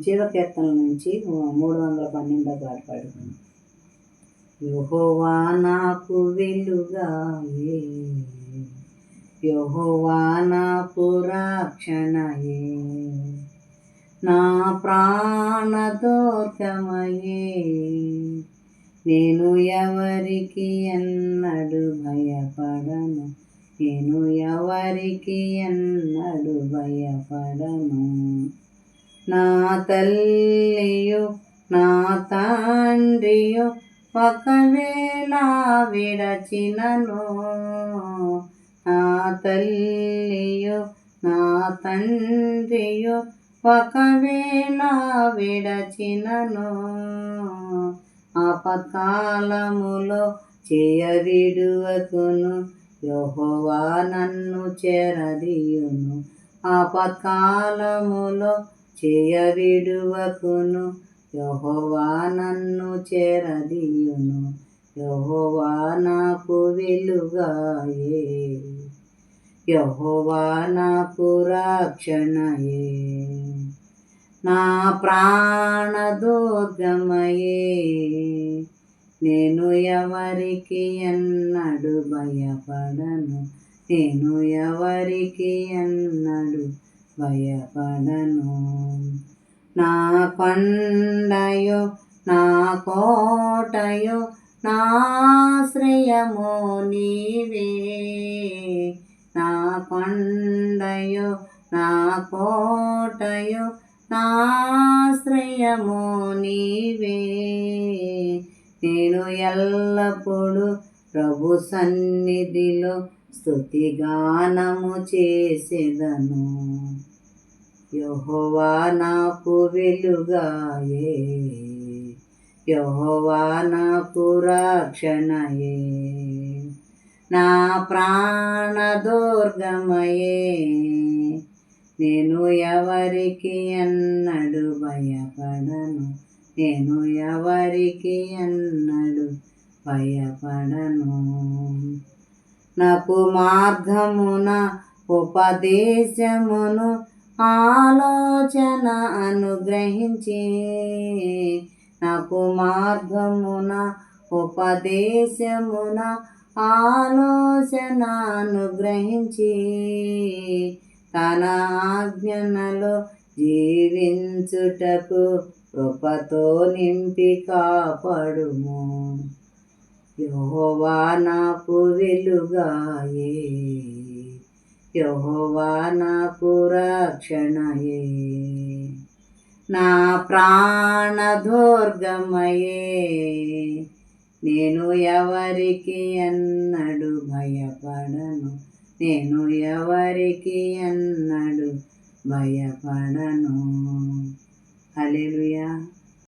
జీవకీర్తన నుంచి మూడు వందల పన్నెండో పాట పాడుకుంది యోహోవా నాకు వెలుగాయే యహోవా నాకు రక్షణయే. నా ప్రాణదోర్గమయే నేను ఎవరికి ఎన్నడు భయపడను. నేను ఎవరికి ఎన్నడు భయపడను. నా తల్లియు నా తండ్రియు ఒకవేళ విడచినను. నా తల్లియు నా తండ్రియు ఒకవేళ విడచినను. ఆపత్కాలములో చేయవిడువకును యహోవా నన్ను చెరదీయును. చేయ విడువకును యహోవా నన్ను చేరదీయును. యహోవా నాకు వెలుగాయే. యహోవా నాకు రక్షణయే. నా ప్రాణదుర్గమయే నేను ఎవరికి ఎన్నడు భయపడను. నేను ఎవరికి ఎన్నడు భయపడను. నా కొండయో నా కోటయో నాశ్రయము నీవే. నా కొండయో నా కోటయో నాశ్రయము నీవే. నేను ఎల్లప్పుడూ ప్రభు సన్నిధిలో స్తుతిగానము చేసేదను. యహోవా నాకు వెలుగాయే. యహోవా నాకు రక్షణయే. నా ప్రాణదుర్గమయే నేను ఎవరికి ఎన్నడు భయపడను. నేను ఎవరికి ఎన్నడు భయపడను. నాకు మార్గమున ఉపదేశమును ఆలోచన అనుగ్రహించి. నాకు మార్గమున ఉపదేశమున ఆలోచన అనుగ్రహించి. తన ఆజ్ఞనలో జీవించుటకు కృపతో నింపి కాపాడుము. యహోవా నాకు వెలుగాయే. యహోవా నాకు రక్షణయే. నా ప్రాణదుర్గమయే నేను ఎవరికి ఎన్నడు భయపడను. నేను ఎవరికి ఎన్నడు భయపడను. హల్లెలూయా.